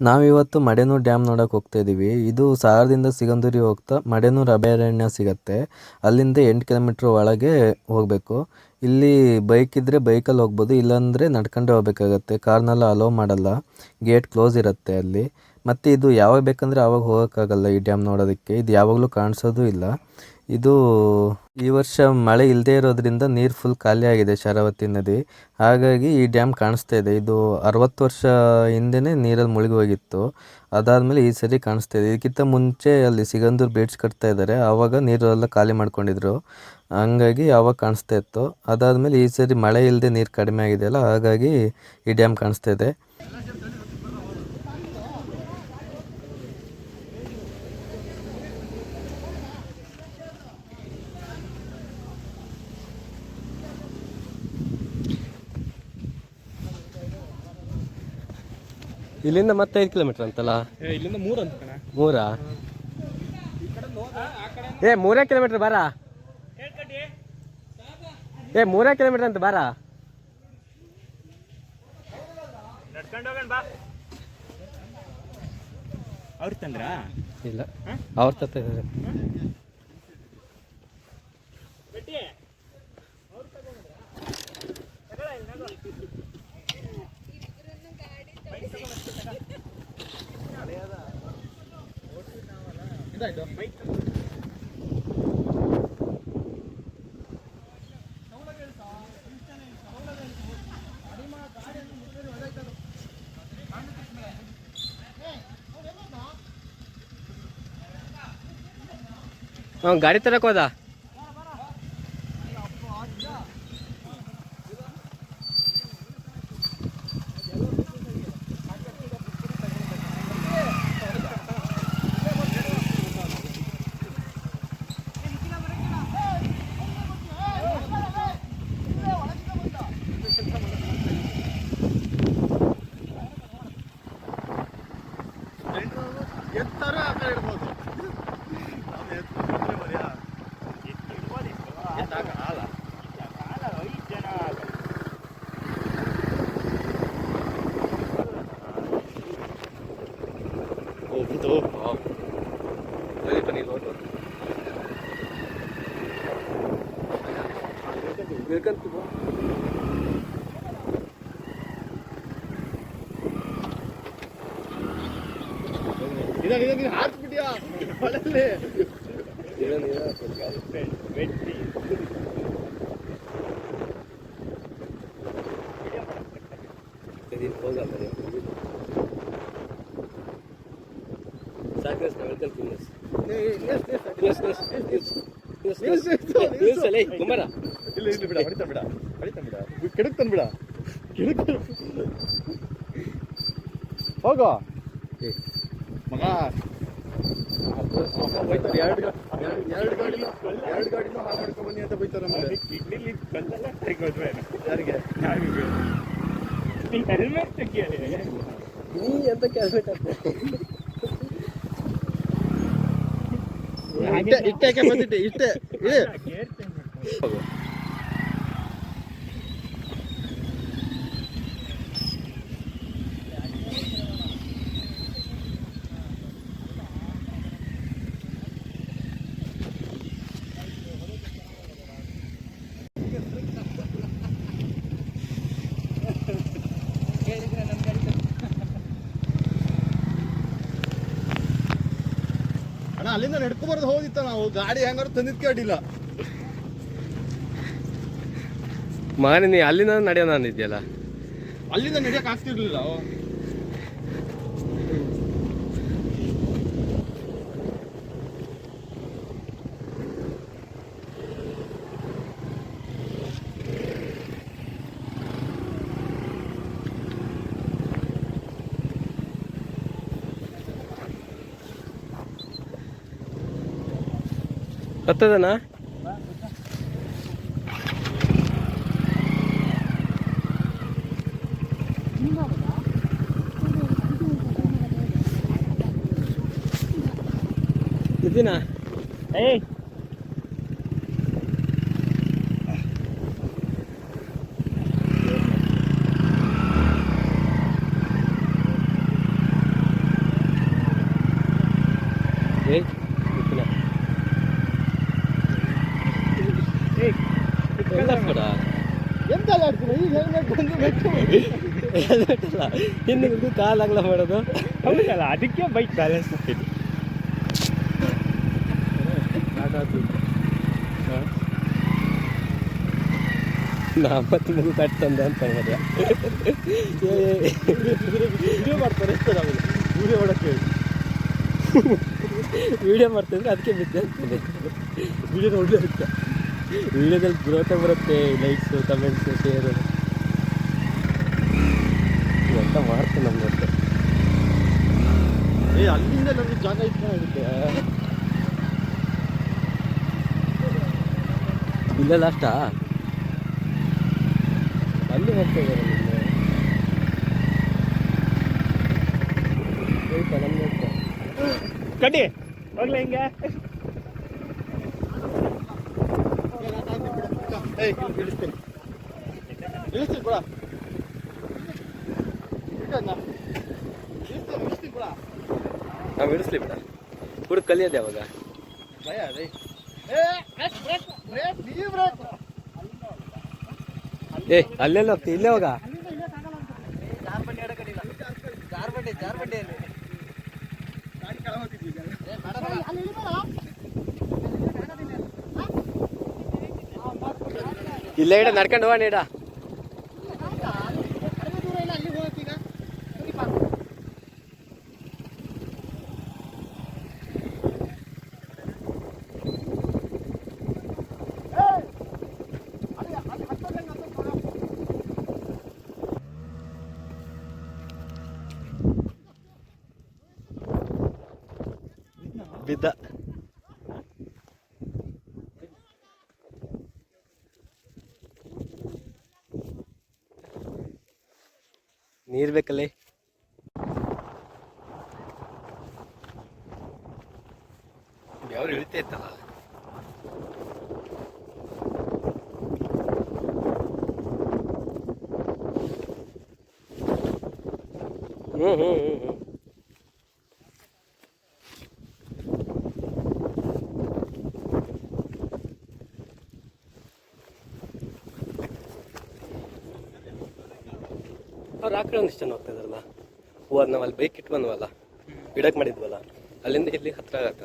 ನಾವಿವತ್ತು ಮಡೆನೂರು ಡ್ಯಾಮ್ ನೋಡಕ್ಕೆ ಹೋಗ್ತಾ ಇದ್ದೀವಿ ಇದು ಸಾಗರದಿಂದ ಸಿಗಂದೂರಿಗೆ ಹೋಗ್ತಾ ಮಡೆನೂರು ಅಭಯಾರಣ್ಯ ಸಿಗತ್ತೆ. ಅಲ್ಲಿಂದ ಎಂಟು ಕಿಲೋಮೀಟ್ರ್ ಒಳಗೆ ಹೋಗಬೇಕು. ಇಲ್ಲಿ ಬೈಕ್ ಇದ್ದರೆ ಬೈಕಲ್ಲಿ ಹೋಗ್ಬೋದು, ಇಲ್ಲಾಂದರೆ ನಡ್ಕೊಂಡೇ ಹೋಗ್ಬೇಕಾಗತ್ತೆ. ಕಾರ್ನೆಲ್ಲ ಅಲೋ ಮಾಡಲ್ಲ. ಗೇಟ್ ಕ್ಲೋಸ್ ಇರುತ್ತೆ ಅಲ್ಲಿ. ಮತ್ತು ಇದು ಯಾವಾಗ ಬೇಕಂದರೆ ಆವಾಗ ಹೋಗೋಕ್ಕಾಗಲ್ಲ ಈ ಡ್ಯಾಮ್ ನೋಡೋದಕ್ಕೆ. ಇದು ಯಾವಾಗಲೂ ಕಾಣಿಸೋದು ಇಲ್ಲ. ಇದು ಈ ವರ್ಷ ಮಳೆ ಇಲ್ಲದೆ ಇರೋದ್ರಿಂದ ನೀರು ಫುಲ್ ಖಾಲಿ ಆಗಿದೆ ಶರಾವತಿ ನದಿ. ಹಾಗಾಗಿ ಈ ಡ್ಯಾಮ್ ಕಾಣಿಸ್ತಾ ಇದೆ. ಇದು ಅರವತ್ತು ವರ್ಷ ಹಿಂದೆನೇ ನೀರಲ್ಲಿ ಮುಳುಗಿ ಹೋಗಿತ್ತು. ಅದಾದಮೇಲೆ ಈ ಸರಿ ಕಾಣಿಸ್ತಾ ಇದೆ. ಇದಕ್ಕಿಂತ ಮುಂಚೆ ಅಲ್ಲಿ ಸಿಗಂದೂರು ಬ್ರಿಡ್ಜ್ ಕಟ್ತಾ ಇದ್ದಾರೆ. ಆವಾಗ ನೀರೆಲ್ಲ ಖಾಲಿ ಮಾಡ್ಕೊಂಡಿದ್ರು. ಹಂಗಾಗಿ ಆವಾಗ ಕಾಣಿಸ್ತಾ ಇತ್ತು. ಅದಾದಮೇಲೆ ಈ ಸರಿ ಮಳೆ ಇಲ್ಲದೆ ನೀರು ಕಡಿಮೆ ಆಗಿದೆಯಲ್ಲ ಹಾಗಾಗಿ ಈ ಡ್ಯಾಮ್ ಕಾಣಿಸ್ತಾ ಇದೆ. ಇಲ್ಲಿಂದ ಮತ್ತೆ ಐದು ಕಿಲೋಮೀಟರ್ ಅಂತಲ್ಲ? ಇಲ್ಲಿಂದ ಮೂರು ಅಂತ ಮೂರಾ? ಏ ಮೂರೇ ಕಿಲೋಮೀಟರ್ ಬಾರಾ? ಏ ಮೂರೇ ಕಿಲೋಮೀಟರ್ ಅಂತ ಬಾರಾ? ಅವ್ರ ತಂದ್ರ? ಇಲ್ಲ. ಅವ್ರ ತತ್ತ ಅವ್ನು ಗಾಡಿ ತರಕ್ ಹೋದ? 좋다. 여기 பண்ணிட்டு வந்து வெல்கம் டு இதா இதா இதா ஹார்ட் பிடியா வளல்ல இதா இதா வெட்டி ಮಳೆಯಲ್ಲಿ ಕುಮಾರ ಇಲ್ಲ ಇಲ್ಲ ಬಿಡ ಹೊಡಿತಾನ ಬಿಡ ಹೊಡಿತಾನ ಬಿಡ ಬಿಡ ಕೆಡಕ್ತಾನ ಹೋಗೋ ಮಗ ಎರಡು ಎರಡು ಗಾಡಿ ಎರಡು ಗಾಡಿನ ಹಾಳು ಬನ್ನಿ ಅಂತ ಬೈತಾರೆ ಆಮೇಲೆ ಇಡ್ಲಿ ಕಲ್ಲೆಲ್ಲ ತೆಗೋದ್ವೆ ಯಾರಿಗೆ ಹೆಲ್ಮೆಟ್ ನೀ ಎಂತ ಇಟ್ಟೆ ಇಟ್ಟೆ ಬಂದಿಟ್ಟೆ ಇಟ್ಟೆ ಇಡೇ ಅಣ್ಣ ಅಲ್ಲಿಂದ ನಡ್ಕೊಂಬರ್ದು ಹೋಗಿತ್ತ ನಾವು? ಗಾಡಿ ಹೆಂಗಾರು ತಂದಿದ್ ಕೇಳಿಲ್ಲ. ಮಾನಿನಿ ನೀ ಅಲ್ಲಿಂದ ನಡೆಯೋಣ ಅಂದಿದ್ಯಲ್ಲ? ಅಲ್ಲಿಂದ ನಡಿಯಕ್ ಆಗ್ತಿರ್ಲಿಲ್ಲ. ಹತ್ತದನ? ಇದ್ದೀನಾ? ಏಯ್. ಹೆಲ್ಮೆಟ್ ಕಾಲಾಗಲ ಹಿಂದೆ ಬಿದ್ದು ಮಾಡೋದು? ಹೌದಲ್ಲ ಅದಕ್ಕೆ ಬೈಕ್ ಬ್ಯಾಲೆನ್ಸ್ ಮಾಡ್ತಿದ್ದು. ನಾ ಮತ್ತೆ ಮುಗು ಕಟ್ಟಂದೆ ಅಂತ ಮರ್ಯ ವಿಡಿಯೋ ಮಾಡ್ತಾರೆ ವಿಡಿಯೋ ಮಾಡಕ್ಕೆ ವಿಡಿಯೋ ಮಾಡ್ತಿದ್ರೆ ಅದಕ್ಕೆ ಬಿದ್ದೆ ಅಂತೀನಿ ವಿಡಿಯೋ ನೋಡಲೇ ವಿಡಿಯೋದಲ್ಲಿ ಗ್ರೋತೆ ಬರುತ್ತೆ ಲೈಕ್ಸು ಕಮೆಂಟ್ಸು ಶೇರು ಅಂತ ಮಾಡ್ತೀನಿ ನಮ್ಮ ಮತ್ತೆ ಏ ಅಲ್ಲಿಂದ ನಮ್ಗೆ ಜಾಗ ಇತ್ತು ಇರುತ್ತೆ ಇಲ್ಲೇ ಲಾಸ್ಟಾ ಅಲ್ಲಿ ಹೋಗ್ತಾ ಇದ್ದಾರೆ ನಿನ್ನೆ ಹೋಯ್ತಾ ನಮ್ಮ ಹೋಗ್ತಾ ಕಡ್ಡಿ ಹೋಗ್ಲ ಹಿಂಗೆ ಏಯ್ ಇಳಿಸ್ತೀನಿ ಇಳಿಸ್ತೀನಿ ಕೂಡ ಇಳಿಸ್ತೀನಿ ಇಳಿಸ್ತೀನಿ ಕೂಡ ನಾವು ಇಳಿಸ್ಲಿ ಬಿಡ. ಹುಡುಗ ಕಲಿಯೋದು ಯಾವಾಗ? ಭಯ ಏ ಅಲ್ಲೆಲ್ಲ ಹೋಗ್ತಿ? ಇಲ್ಲೇ ಹೋಗ? ಇಲ್ಲೇ ಇಡ ನಡ್ಕೊಂಡು ಹೋಗೋಣ ಇಡ ಬಿದ್ದ ನೀರ್ ಬೇಕಲ್ಲೇ? ಯಾವ್ರು ಇಳಿತಾ ಇತ್ತಲ್ಲ? ಹ್ಞೂ ಹ್ಞೂ ಹ್ಞೂ ಹ್ಮ್. ಅವ್ರು ಆ ಕಡೆ ಒಂದಿಷ್ಟು ಜನ ಹೋಗ್ತಾ ಇದಾರಲ್ಲ ಅದು ನಾವು ಅಲ್ಲಿ ಬೈಕ್ ಇಟ್ಟು ಬಂದ್ವಲ್ಲ ಮಾಡಿದ್ವಲ್ಲ, ಅಲ್ಲಿಂದ ಇಲ್ಲಿ ಹತ್ರ ಆಗತ್ತ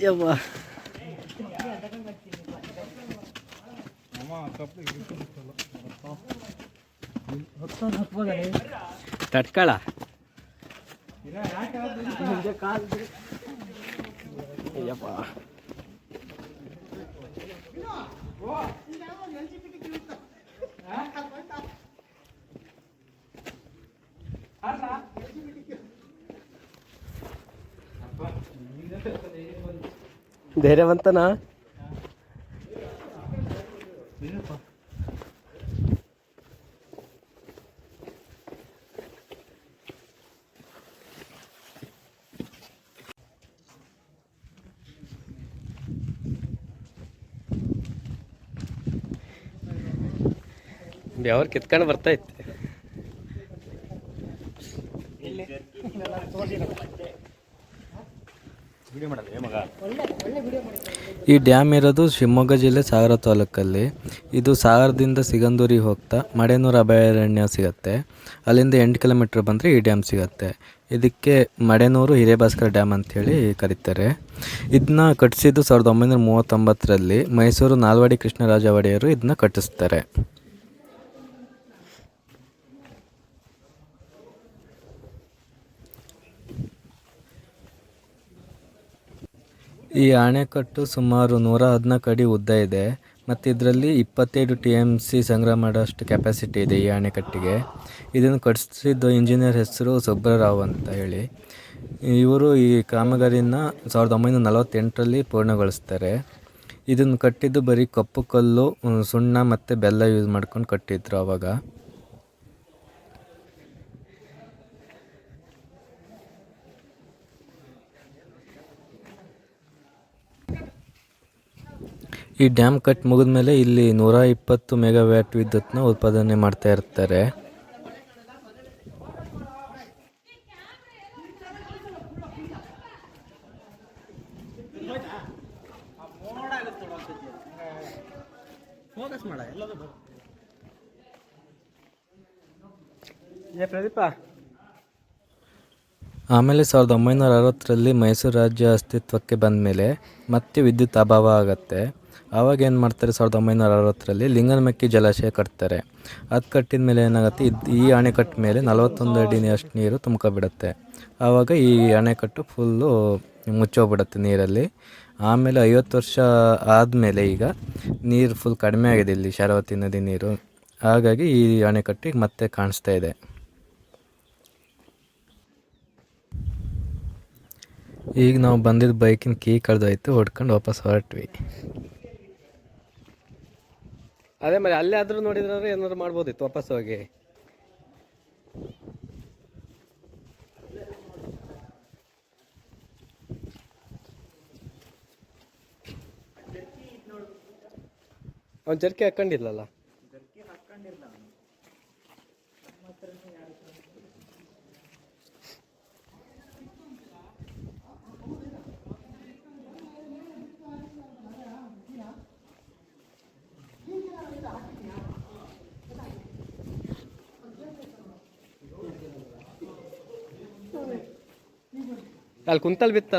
ಯವ್ವ ತಡ್ಕಳ ಅಯ್ಯಪ್ಪ ಧೈರ್ಯವಂತನಾ ಬೆವ್ರು ಕಿತ್ಕೊಂಡು ಬರ್ತಾ ಇತ್ತು ವಿಡಿಯೋ ಮಾಡಲ್ಲ ಮಗ ಈ ಡ್ಯಾಮ್ ಇರೋದು ಶಿವಮೊಗ್ಗ ಜಿಲ್ಲೆ ಸಾಗರ ತಾಲೂಕಲ್ಲಿ. ಇದು ಸಾಗರದಿಂದ ಸಿಗಂದೂರಿಗೆ ಹೋಗ್ತಾ ಮಡೆನೂರು ಅಭಯಾರಣ್ಯ ಸಿಗುತ್ತೆ. ಅಲ್ಲಿಂದ ಎಂಟು ಕಿಲೋಮೀಟ್ರ್ ಬಂದರೆ ಈ ಡ್ಯಾಮ್ ಸಿಗುತ್ತೆ. ಇದಕ್ಕೆ ಮಡೆನೂರು ಹಿರೇಭಾಸ್ಕರ್ ಡ್ಯಾಮ್ ಅಂಥೇಳಿ ಕರೀತಾರೆ. ಇದನ್ನ ಕಟ್ಟಿಸಿದ್ದು ಸಾವಿರದ ಒಂಬೈನೂರ ಮೂವತ್ತೊಂಬತ್ತರಲ್ಲಿ ಮೈಸೂರು ನಾಲ್ವಡಿ ಕೃಷ್ಣರಾಜ ಒಡೆಯರು ಇದನ್ನ ಕಟ್ಟಿಸ್ತಾರೆ. ಈ ಅಣೆಕಟ್ಟು ಸುಮಾರು ನೂರ ಹದಿನಾಲ್ಕು ಅಡಿ ಉದ್ದ ಇದೆ. ಮತ್ತು ಇದರಲ್ಲಿ ಇಪ್ಪತ್ತೈದು ಟಿ ಎಂ ಸಿ ಸಂಗ್ರಹ ಮಾಡೋಷ್ಟು ಕೆಪಾಸಿಟಿ ಇದೆ ಈ ಅಣೆಕಟ್ಟಿಗೆ ಇದನ್ನು ಕಟ್ಟಿಸಿದ್ದು ಇಂಜಿನಿಯರ್ ಹೆಸರು ಸುಬ್ಬರಾವ್ ಅಂತ ಹೇಳಿ. ಇವರು ಈ ಕಾಮಗಾರಿನ ಸಾವಿರದ ಒಂಬೈನೂರ ನಲವತ್ತೆಂಟರಲ್ಲಿ ಪೂರ್ಣಗೊಳಿಸ್ತಾರೆ. ಇದನ್ನು ಕಟ್ಟಿದ್ದು ಬರೀ ಕಪ್ಪು ಕಲ್ಲು, ಸುಣ್ಣ ಮತ್ತು ಬೆಲ್ಲ ಯೂಸ್ ಮಾಡ್ಕೊಂಡು ಕಟ್ಟಿದ್ರು ಅವಾಗ. ಈ ಡ್ಯಾಮ್ ಕಟ್ ಮುಗಿದ್ಮೇಲೆ ಇಲ್ಲಿ ನೂರ ಇಪ್ಪತ್ತು ಮೆಗಾವ್ಯಾಟ್ ವಿದ್ಯುತ್ನ ಉತ್ಪಾದನೆ ಮಾಡ್ತಾ ಇರ್ತಾರೆ. ಆಮೇಲೆ ಸಾವಿರದ ಒಂಬೈನೂರ ಅರವತ್ತರಲ್ಲಿ ಮೈಸೂರು ರಾಜ್ಯ ಅಸ್ತಿತ್ವಕ್ಕೆ ಬಂದ ಮೇಲೆ ಮತ್ತೆ ವಿದ್ಯುತ್ ಅಭಾವ ಆಗುತ್ತೆ. ಆವಾಗ ಏನು ಮಾಡ್ತಾರೆ? ಸಾವಿರದ ಒಂಬೈನೂರ ಅರವತ್ತರಲ್ಲಿ ಲಿಂಗನಮಕ್ಕಿ ಜಲಾಶಯ ಕಟ್ತಾರೆ. ಅದು ಕಟ್ಟಿದ ಮೇಲೆ ಏನಾಗುತ್ತೆ? ಇದು ಈ ಅಣೆಕಟ್ಟು ಮೇಲೆ ನಲವತ್ತೊಂದು ಅಡಿ ಅಷ್ಟು ನೀರು ತುಂಬ್ಕೊಬಿಡುತ್ತೆ. ಆವಾಗ ಈ ಅಣೆಕಟ್ಟು ಫುಲ್ಲು ಮುಚ್ಚೋಗ್ಬಿಡುತ್ತೆ ನೀರಲ್ಲಿ. ಆಮೇಲೆ ಐವತ್ತು ವರ್ಷ ಆದಮೇಲೆ ಈಗ ನೀರು ಫುಲ್ ಕಡಿಮೆ ಆಗಿದೆ ಇಲ್ಲಿ ಶರಾವತಿ ನದಿ ನೀರು. ಹಾಗಾಗಿ ಈ ಅಣೆಕಟ್ಟಿಗೆ ಮತ್ತೆ ಕಾಣಿಸ್ತಾ ಇದೆ. ಈಗ ನಾವು ಬಂದಿದ್ದ ಬೈಕಿನ ಕೀ ಕಳೆದೋಯ್ತು, ಹೊಡ್ಕೊಂಡು ವಾಪಸ್ ಹೊರಟ್ವಿ. ಅದೇ ಮೇಲೆ ಅಲ್ಲೇ ಆದ್ರೂ ನೋಡಿದ್ರೆ ಏನಾದ್ರು ಮಾಡ್ಬೋದಿತ್ತು ವಾಪಸ್ ಹೋಗಿ. ಅವ್ನು ಜರ್ಕಿ ಹಾಕೊಂಡಿಲ್ಲಲ್ಲ ಅಲ್ಲಿ ಕುಂತಲ್ ಬಿತ್ತ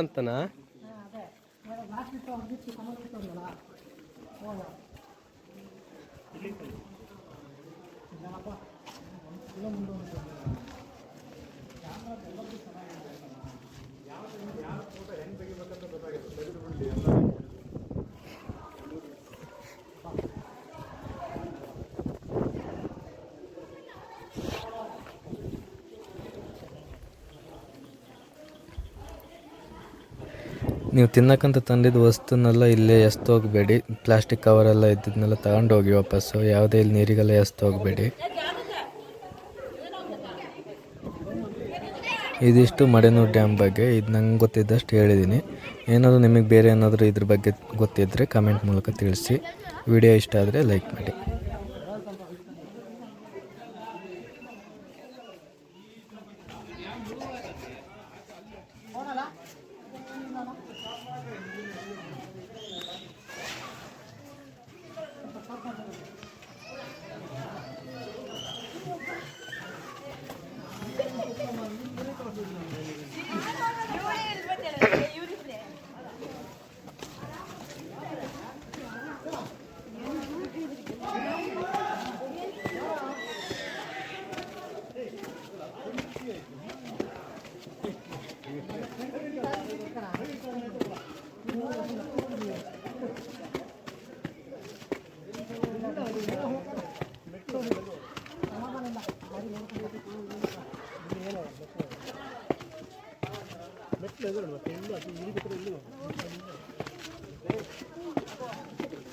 ನೀವು ತಿನ್ನಕ್ಕಂತ ತಂದಿದ್ದ ವಸ್ತುನೆಲ್ಲ ಇಲ್ಲೇ ಎಸ್ತು ಹೋಗಬೇಡಿ ಪ್ಲಾಸ್ಟಿಕ್ ಕವರೆಲ್ಲ ಇದ್ದಿದ್ದನ್ನೆಲ್ಲ ತಗೊಂಡು ಹೋಗಿ ವಾಪಸ್ಸು. ಯಾವುದೇ ಇಲ್ಲಿ ನೀರಿಗೆಲ್ಲ ಹೋಗಬೇಡಿ ಇದಿಷ್ಟು ಮಡೆನೂರು ಡ್ಯಾಮ್ ಬಗ್ಗೆ. ಇದು ನಂಗೆ ಗೊತ್ತಿದ್ದಷ್ಟು ಹೇಳಿದ್ದೀನಿ ಏನಾದರೂ ನಿಮಗೆ ಬೇರೆ ಏನಾದರೂ ಇದ್ರ ಬಗ್ಗೆ ಗೊತ್ತಿದ್ದರೆ ಕಮೆಂಟ್ ಮೂಲಕ ತಿಳಿಸಿ. ವಿಡಿಯೋ ಇಷ್ಟ ಆದರೆ ಲೈಕ್ ಮಾಡಿ.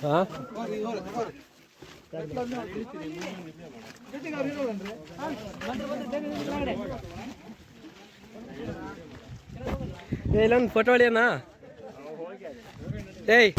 ಹಾ ಏ ಇಲ್ಲೊಂದು ಫೋಟೋ ಹೊಡಿಯೋಣ ಏಯ್.